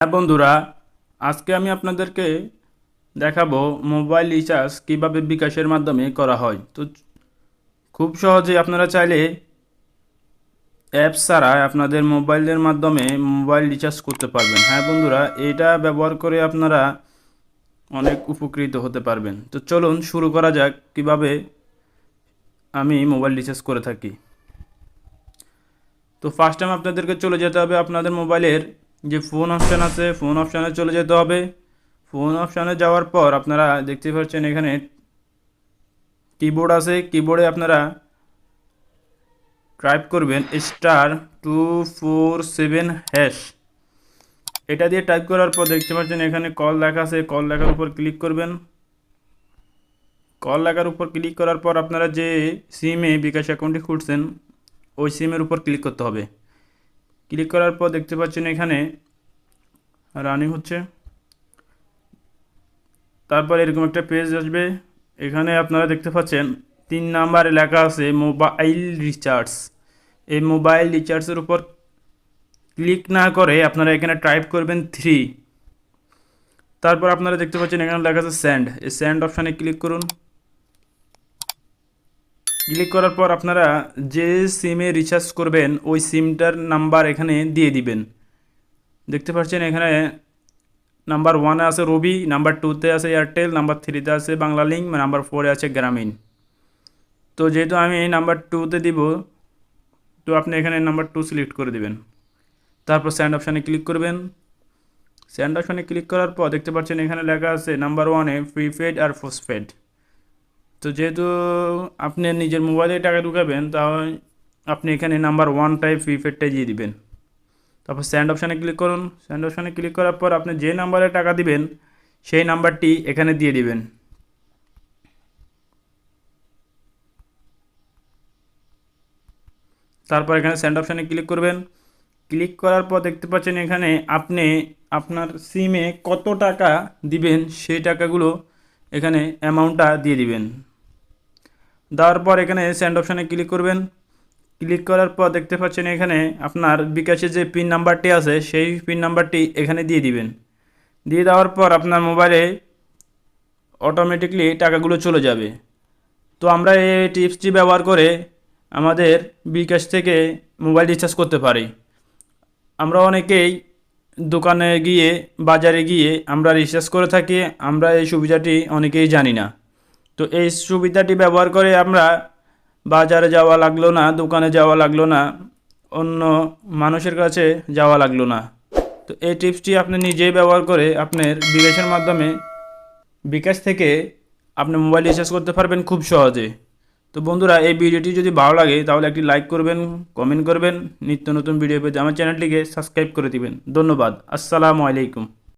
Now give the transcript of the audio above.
হ্যাঁ বন্ধুরা, আজকে আমি আপনাদেরকে দেখাবো মোবাইল রিচার্জ কীভাবে বিকাশের মাধ্যমে করা হয়। তো খুব সহজে আপনারা চাইলে অ্যাপস ছাড়া আপনাদের মোবাইলের মাধ্যমে মোবাইল রিচার্জ করতে পারবেন। হ্যাঁ বন্ধুরা, এটা ব্যবহার করে আপনারা অনেক উপকৃত হতে পারবেন। তো চলুন শুরু করা যাক কীভাবে আমি মোবাইল রিচার্জ করে থাকি। তো ফার্স্ট টাইম আপনাদেরকে চলে যেতে হবে আপনাদের মোবাইলের যে ফোন অপশান আছে ফোন অপশানে চলে যেতে হবে। ফোন অপশানে যাওয়ার পর আপনারা দেখতে পাচ্ছেন এখানে কিবোর্ড আছে। কিবোর্ডে আপনারা টাইপ করবেন star two four seven hash এটা দিয়ে টাইপ করার পর দেখতে পাচ্ছেন এখানে কল লেখা আছে। কল লেখার উপর ক্লিক করবেন। কল লেখার উপর ক্লিক করার পর আপনারা যে সিমে বিকাশ অ্যাকাউন্টটি খুলছেন ওই সিমের উপর ক্লিক করতে হবে। ক্লিক করার পর দেখতে পাচ্ছেন এখানে রানিং হচ্ছে। তারপর এরকম একটা পেজ আসবে। এখানে আপনারা দেখতে পাচ্ছেন তিন নাম্বারে লেখা আছে মোবাইল রিচার্জ এই মোবাইল রিচার্জের উপর ক্লিক না করে আপনারা এখানে টাইপ করবেন থ্রি তারপর আপনারা দেখতে পাচ্ছেন এখানে লেখা আছে স্যান্ড এই স্যান্ড অপশানে ক্লিক করুন। ক্লিক করার পর আপনারা যে সিমে রিচার্জ করবেন, ওই সিমটার নাম্বার এখানে দিয়ে দিবেন। দেখতে পাচ্ছেন এখানে নাম্বার ওয়ানে আছে রবি নাম্বার টুতে আছে এয়ারটেল নাম্বার থ্রিতে আছে বাংলা লিঙ্ক নাম্বার ফোরে আছে গ্রামীণ তো যেহেতু আমি নাম্বার টুতে দিব, তো আপনি এখানে নাম্বার টু সিলেক্ট করে দিবেন। তারপর স্যান্ড অপশানে ক্লিক করবেন। স্যান্ড অপশানে ক্লিক করার পর দেখতে পাচ্ছেন এখানে লেখা আছে নাম্বার ওয়ানে প্রিপেড আর পোস্টপেড তো যেহেতু আপনি নিজের মোবাইলে টাকা ঢুকাবেন তাহলে আপনি এখানে নাম্বার ওয়ান টাইপ প্রিপেডটাই দিয়ে দিবেন। তারপর স্যান্ড অপশানে ক্লিক করুন। স্যান্ড অপশানে ক্লিক করার পর আপনি যে নাম্বারে টাকা দিবেন, সেই নাম্বারটি এখানে দিয়ে দিবেন। তারপর এখানে স্যান্ড অপশানে ক্লিক করবেন। ক্লিক করার পর দেখতে পাচ্ছেন এখানে আপনি আপনার সিমে কত টাকা দিবেন, সেই টাকাগুলো এখানে অ্যামাউন্টটা দিয়ে দিবেন। দেওয়ার পর এখানে স্যান্ড অপশানে ক্লিক করবেন। ক্লিক করার পর দেখতে পাচ্ছেন এখানে আপনার বিকাশের যে পিন নাম্বারটি আছে, সেই পিন নাম্বারটি এখানে দিয়ে দিবেন। দিয়ে দেওয়ার পর আপনার মোবাইলে অটোমেটিকলি টাকাগুলো চলে যাবে। তো আমরা এই টিপসটি ব্যবহার করে আমাদের বিকাশ থেকে মোবাইল রিচার্জ করতে পারি। আমরা অনেকেই দোকানে গিয়ে, বাজারে গিয়ে আমরা রিচার্জ করে থাকি, আমরা এই সুবিধাটি অনেকেই জানি না। তো এই সুবিধাটি ব্যবহার করে আমরা বাজারে যাওয়া লাগল না, দোকানে যাওয়া লাগল না, অন্য মানুষের কাছে যাওয়া লাগল না। তো এই টিপসটি আপনি নিজেই ব্যবহার করে আপনার বিকাশের মাধ্যমে বিকাশ থেকে আপনি মোবাইল রিচার্জ করতে পারবেন খুব সহজে। তো বন্ধুরা, এই ভিডিওটি যদি ভালো লাগে তাহলে একটি লাইক করবেন, কমেন্ট করবেন, নিত্য নতুন ভিডিও পেতে আমার চ্যানেলটিকে সাবস্ক্রাইব করে দিবেন। ধন্যবাদ। আসসালামু আলাইকুম।